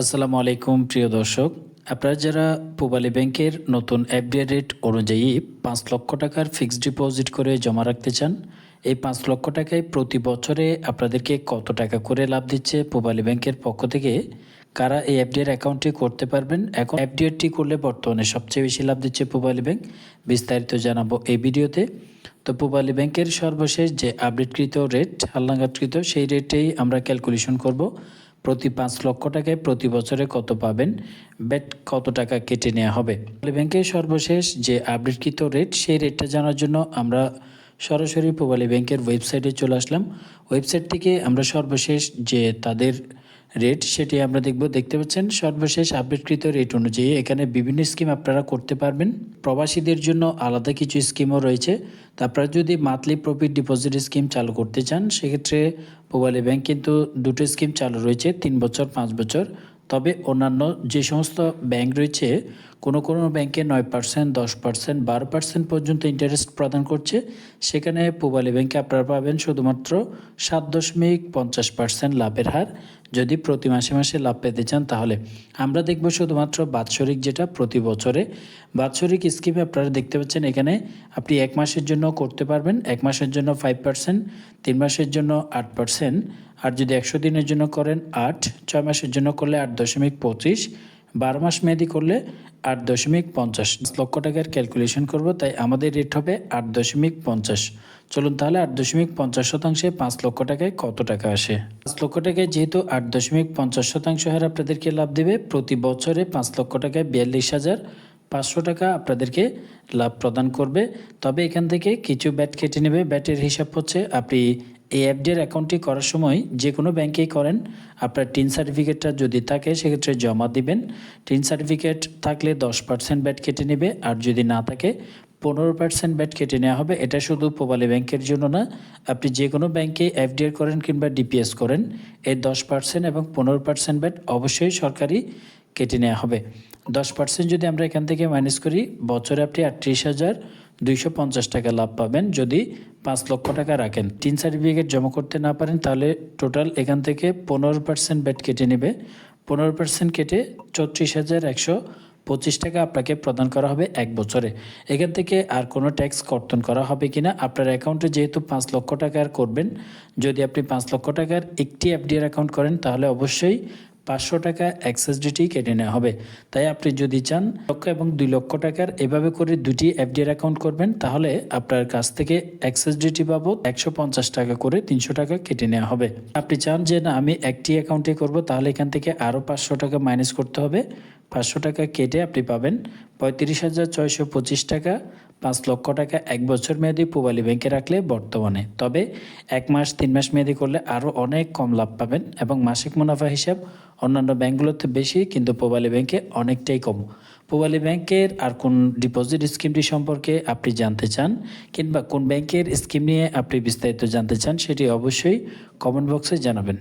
আসসালামু আলাইকুম, প্রিয় দর্শক। আপনারা যারা পূবালী ব্যাংকের নতুন এফডিআর রেট অনুযায়ী পাঁচ লক্ষ টাকার ফিক্সড ডিপোজিট করে জমা রাখতে চান, এই পাঁচ লক্ষ টাকায় প্রতি বছরে আপনাদেরকে কত টাকা করে লাভ দিচ্ছে পূবালী ব্যাংকের পক্ষ থেকে? কারা এই এফডিআর অ্যাকাউন্টটি করতে পারবেন? এখন এফডিআরটি করলে বর্তমানে সবচেয়ে বেশি লাভ দিচ্ছে পূবালী ব্যাংক। বিস্তারিত জানাব এই ভিডিওতে। তো পূবালী ব্যাংকের সর্বশেষ যে আপডেটকৃত রেট হালনাগাদকৃত, সেই রেটেই আমরা ক্যালকুলেশন করব। প্রতি পাঁচ লক্ষ টাকায় প্রতি বছরে কত পাবেন? ব্যাট, কত টাকা কেটে নেওয়া হবে? ব্যাংকের সর্বশেষ যে আপডেটকৃত রেট সেই রেটটা জানার জন্য আমরা সরাসরি পূবালী ব্যাংকের ওয়েবসাইটে চলে আসলাম। ওয়েবসাইট থেকে আমরা সর্বশেষ যে তাদের রেট সেটি আমরা দেখব। দেখতে পাচ্ছেন, সর্বশেষ আপডেটকৃত রেট অনুযায়ী এখানে বিভিন্ন স্কিম আপনারা করতে পারবেন। প্রবাসীদের জন্য আলাদা কিছু স্কিমও রয়েছে। তা আপনারা যদি মান্থলি প্রফিট ডিপোজিট স্কিম চালু করতে চান, সেক্ষেত্রে মোবাইল ব্যাংক কিন্তু দুটো স্কিম চালু রয়েছে, তিন বছর, পাঁচ বছর। তবে অন্যান্য যে সমস্ত ব্যাংক রয়েছে, কোনো কোনো ব্যাংকে নয় পার্সেন্ট দশ পার্সেন্ট বারো পার্সেন্ট পর্যন্ত ইন্টারেস্ট প্রদান করছে। সেখানে পূবালী ব্যাংকে আপনারা পাবেন শুধুমাত্র সাত দশমিক পঞ্চাশ পার্সেন্ট লাভের হার। যদি প্রতি মাসে মাসে লাভ পেতে চান তাহলে আমরা দেখব শুধুমাত্র বাৎসরিক যেটা প্রতি বছরে। বাৎসরিক স্কিমে আপনারা দেখতে পাচ্ছেন এখানে আপনি এক মাসের জন্য করতে পারবেন, এক মাসের জন্য ফাইভ পার্সেন্ট তিন মাসের জন্য আট পার্সেন্ট আর যদি একশো দিনের জন্য করেন আট, ছয় মাসের জন্য করলে আট দশমিক পঁচিশ, বারো মাস মেয়াদি করলে আট দশমিক পঞ্চাশ। লক্ষ টাকার ক্যালকুলেশন করব, তাই আমাদের রেট হবে আট দশমিক পঞ্চাশ। চলুন তাহলে আট দশমিক পঞ্চাশ শতাংশে পাঁচ লক্ষ টাকায় কত টাকা আসে? পাঁচ লক্ষ টাকায় যেহেতু আট দশমিক পঞ্চাশ শতাংশ হার আপনাদেরকে লাভ দেবে, প্রতি বছরে পাঁচ লক্ষ টাকায় বিয়াল্লিশ হাজার পাঁচশো টাকা আপনাদেরকে লাভ প্রদান করবে। তবে এখান থেকে কিছু ব্যাট কেটে নেবে। ব্যাটের হিসাব হচ্ছে আপনি এই এফডিআর অ্যাকাউন্টটি করার সময় যে কোনো ব্যাংকেই করেন। আপনার টিন সার্টিফিকেটটা যদি থাকে, সেক্ষেত্রে জমা দিবেন। টিন সার্টিফিকেট থাকলে দশ পার্সেন্ট ব্যাট কেটে নেবে। আর যদি না থাকে, পনেরো পার্সেন্ট ব্যাট কেটে নেওয়া হবে। এটা শুধু পোবালি ব্যাংকের জন্য না। আপনি যে কোনো ব্যাংকে এফডিআর করেন কিংবা ডিপিএস করেন, এই দশ পার্সেন্ট এবং পনেরো পার্সেন্ট ব্যাট অবশ্যই সরকারি কেটে নেওয়া হবে। দশ পার্সেন্ট যদি আমরা এখান থেকে মাইনাস করি, বছরে আপনি আটত্রিশ হাজার দুইশো পঞ্চাশ টাকা লাভ পাবেন। যদি পাঁচ লক্ষ টাকা রাখেন, তিন সার্টিফিকেট জমা করতে না পারেন, তাহলে টোটাল এখান থেকে পনেরো পার্সেন্ট ব্যাট কেটে নেবে। পনেরো পার্সেন্ট কেটে চৌত্রিশ হাজার একশো পঁচিশ টাকা আপনাকে প্রদান করা হবে এক বছরে। এখান থেকে আর কোনো ট্যাক্স কর্তন করা হবে কিনা, আপনার অ্যাকাউন্টে যেহেতু পাঁচ লক্ষ টাকার করবেন, যদি আপনি পাঁচ লক্ষ টাকার একটি এফডিআর অ্যাকাউন্ট করেন, তাহলে অবশ্যই পাঁচশো টাকা অ্যাক্সেস ডিটি কেটে নেওয়া হবে। তাই আপনি যদি চান লক্ষ এবং দুই লক্ষ টাকার এভাবে করে দুটি এফডিআর অ্যাকাউন্ট করবেন, তাহলে আপনার কাছ থেকে অ্যাক্সেস ডিটি বাবদ একশো পঞ্চাশ টাকা করে তিনশো টাকা কেটে নেওয়া হবে। আপনি চান যে, না, আমি একটি অ্যাকাউন্টে করব, তাহলে এখান থেকে আরও পাঁচশো টাকা মাইনাস করতে হবে। পাঁচশো টাকা কেটে আপনি পাবেন পঁয়ত্রিশ হাজার ছয়শো পঁচিশ টাকা, পাঁচ লক্ষ টাকা এক বছর মেয়াদি পূবালী ব্যাংকে রাখলে বর্তমানে। তবে এক মাস, তিন মাস মেয়াদি করলে আরও অনেক কম লাভ পাবেন এবং মাসিক মুনাফা হিসাব অন্যান্য ব্যাঙ্কগুলোতে বেশি, কিন্তু পোবালি ব্যাংকে অনেকটাই কম। পোবালি ব্যাংকের আর কোন ডিপোজিট স্কিমটি সম্পর্কে আপনি জানতে চান, কিংবা কোন ব্যাংকের স্কিম নিয়ে আপনি বিস্তারিত জানতে চান, সেটি অবশ্যই কমেন্ট বক্সে জানাবেন।